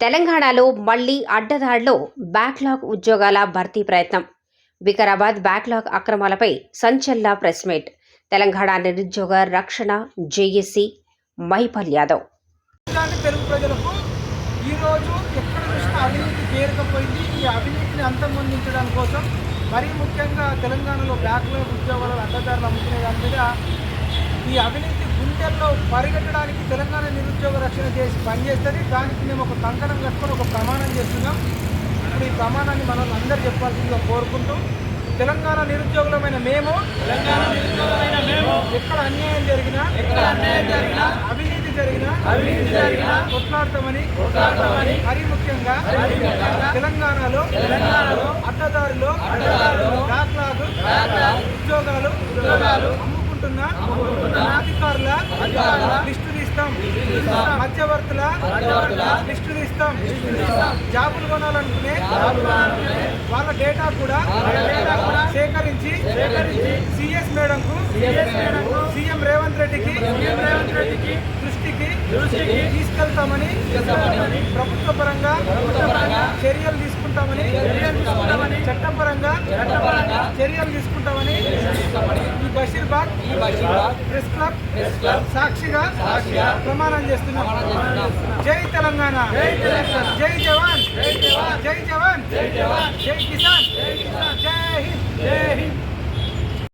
తెలంగాణలో మళ్ళీ అడ్డదాడిలో బ్యాక్లాగ్ ఉద్యోగాల భర్తీ ప్రయత్నం. వికారాబాద్ బ్యాక్లాగ్ అక్రమాలపై సంచలన ప్రెస్ మీట్. తెలంగాణ నిరుద్యోగ రక్షణ జేఏసీ మహిపల్ యాదవ్. తెలుగు ప్రజలకు ఈరోజు ఎక్కడ చూసినా అవినీతి పేరుకపోయింది ఈ అవినీతిని అంతమొందించడం కోసం మరీ ముఖ్యంగా తెలంగాణలో బ్యాక్లో ఉద్యోగాలు అడ్డదారులు అమ్ముకునే దాని మీద ఈ అవినీతి గుండెల్లో పరిగెట్టడానికి తెలంగాణ నిరుద్యోగ రక్షణ చేసి పనిచేస్తుంది దానికి మేము ఒక కంకణం కట్టుకొని ఒక ప్రమాణం చేస్తున్నాం. ఇప్పుడు ఈ ప్రమాణాన్ని మనం అందరూ చెప్పాల్సిందిగా కోరుకుంటూ తెలంగాణ నిరుద్యోగులమైన మేము తెలంగాణ నిరుద్యోగులమైన మేము ఎక్కడ అన్యాయం జరిగినా ఎక్కడ అన్యాయం జరిగినా అవినీతి జరిగినా అవినీతి జరిగినా కొట్లాడతామని కొట్లాడతామని మరీ ముఖ్యంగా తెలంగాణలో తెలంగాణలో అడ్డదారులు అడ్డదారులు ఉద్యోగాలు అమ్ముకుంటున్న అధికారుల అధికారుల లిస్టు తీస్తాం. మధ్యవర్తుల లిస్టు తీస్తాం. జాబులు కొనాలనుకునే వాళ్ళ డేటా కూడా సేకరించి సిఎస్ మేడం కు సీఎం రేవంత్ రెడ్డికి సీఎం రేవంత్ రెడ్డికి దృష్టికి తీసుకెళ్తామని ప్రభుత్వ పరంగా చర్యలు తీసుకుంటామని చర్యలు తీసుకుంటామని చట్టపరంగా చట్టపరంగా చర్యలు తీసుకుంటామని ఈ బషీర్బాగ్ ఈ Basheerbagh press club press club సాక్షిగా సాక్షిగా ప్రమాణం చేస్తున్నాం. జై తెలంగాణ. జై తెలంగాణ. జై జవాన్. జై జవాన్. జై జవాన్. జై జవాన్. జై కిసాన్.